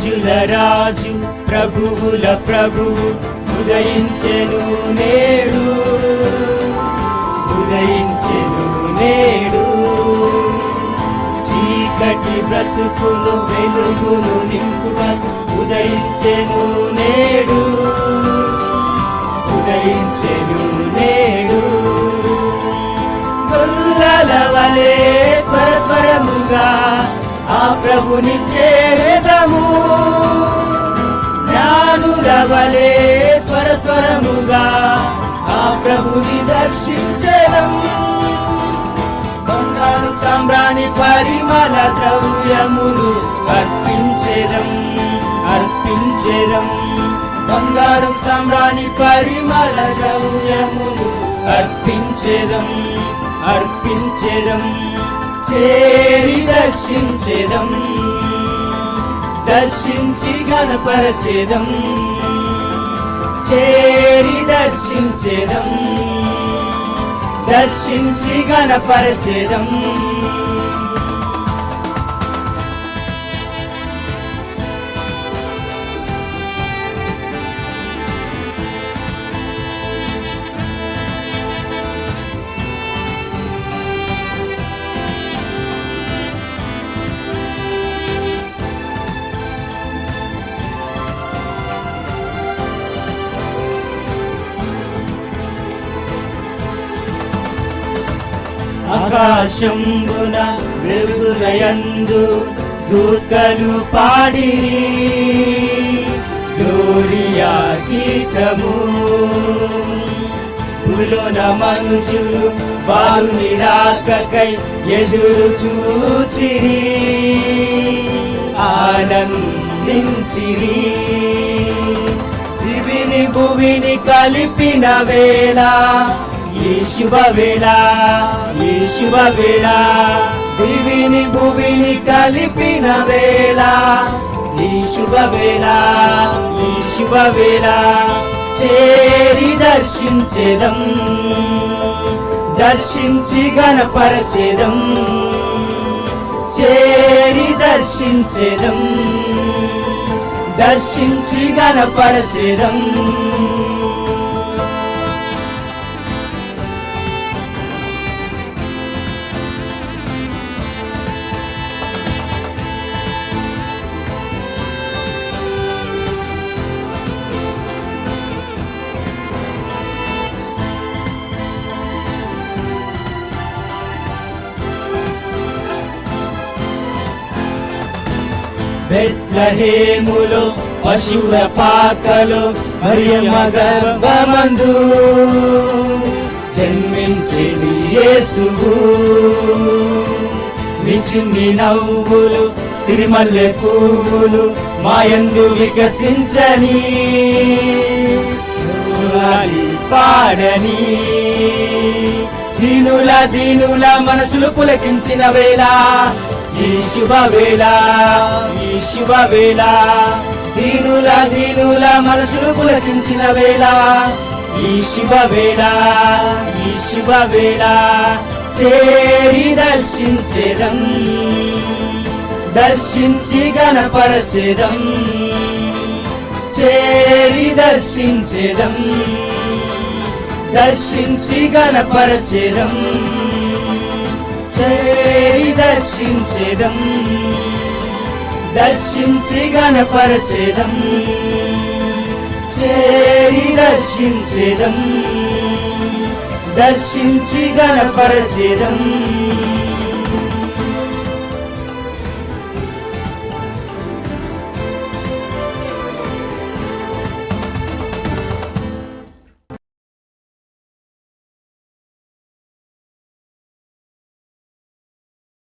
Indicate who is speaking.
Speaker 1: రాజుల రాజు ప్రభువుల ప్రభువు ఉదయించెను నేడు. ఉదయించెను నేడు. చీకటి బ్రతుకులు వెలుగును నింపుటకు ఉదయించెను నేడు. ఉదయించెను నేడు. గొల్లల వలే త్వర త్వరముగా ఆ ప్రభుని చేరదము. జ్ఞాను వలె త్వర త్వరముగా ఆ ప్రభుని దర్శించదం బంగారు సాంబ్రాణి పరిమళ ద్రవ్యములు అర్పించేదం అర్పించేదం బంగారు సాంబ్రాణి పరిమళ ద్రవ్యములు అర్పించేదం అర్పించేదం చేరి దర్శించేదం. దర్శించి గణపరచేదం. చేరి దర్శించేదం. దర్శించి గణపరచేదం. ఆకాశంబున వెలుగులయందు దూతలు పాడిరి. గోరియా గీతము. భూలోన మనుషులు వారు నిరాకకై ఎదురు చూచిరి. ఆనందించిరి. దివిని భువిని కలిపిన వేళ ఈ శుభవేళ ఈ శుభవేళ దివిని భువిని కలిపిన వేళ. ఈ శుభవేళ ఈ శుభవేళ చేరి దర్శించేదం దర్శించి గణపరచేదం చేరి దర్శించేదం దర్శించి గణపరచేదం బెత్లహేములో పశువుల పాకలో మరియమ్మ గర్భమందు జన్మించేది యేసువు. విచిన్ని నవ్వులు సిరిమల్లె పువ్వులు మాయందు వికసించని పాడని. దీనుల దీనుల మనసులు పులకించిన వేళ ఈ శుభవేళ ఈ శుభవేళ. దీనుల దీనుల మనసులు పులకించిన వేళ. ఈ శుభవేళ ఈ శుభవేళ. చేరి దర్శించేదం దర్శించి గణపరచేదం. చేరి దర్శించేదం దర్శించి గణపరచేదం. చేరి దర్శించేదం. దర్శించి గణపరచేదం. చేరి దర్శించేదం. దర్శించి గణపరచేదం.